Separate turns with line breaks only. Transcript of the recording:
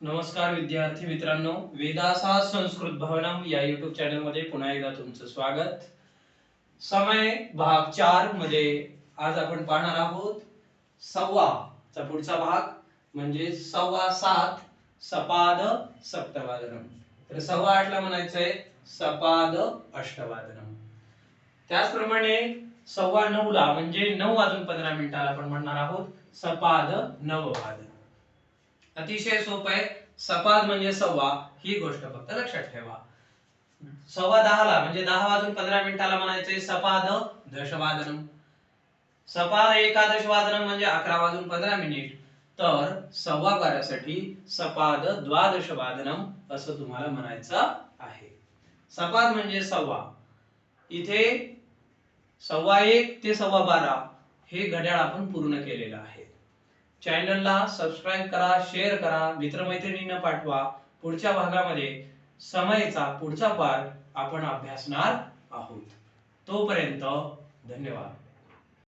नमस्कार विद्यार्थी मित्रांनो वेदासा संस्कृत भवनम या युट्यूब चॅनलमध्ये पुन्हा एकदा तुमचं स्वागत. समय भाग चारमध्ये आज आपण पाहणार आहोत सव्वा चा पुढचा भाग म्हणजे सव्वा सात सपाद सप्तवादनम. तर सव्वा आठला म्हणायचंय सपाद अष्टवादनम. त्याचप्रमाणे सव्वा नऊला म्हणजे नऊ वाजून पंधरा मिनिटाला आपण म्हणणार आहोत सपाद नववादन. अतिशय सोपं आहे. सपाद म्हणजे सव्वा ही गोष्ट फक्त लक्षात ठेवा. सव्वा दहाला म्हणजे दहा वाजून पंधरा मिनिटाला म्हणायचे सपाद दशवादनम. सपाद एकादश वादनम म्हणजे अकरा वाजून पंधरा मिनिट. तर सव्वा बारासाठी सपाद द्वादश वादनम असं तुम्हाला म्हणायचं आहे. सपाद म्हणजे सव्वा. इथे सव्वा एक ते सव्वा बारा हे घड्याळ आपण पूर्ण केलेलं आहे. चॅनलला सबस्क्राईब करा शेअर करा मित्रमैत्रिणींना पाठवा. पुढच्या भागामध्ये समयचा पुढचा पार्ट आपण अभ्यासणार आहोत. तोपर्यंत धन्यवाद.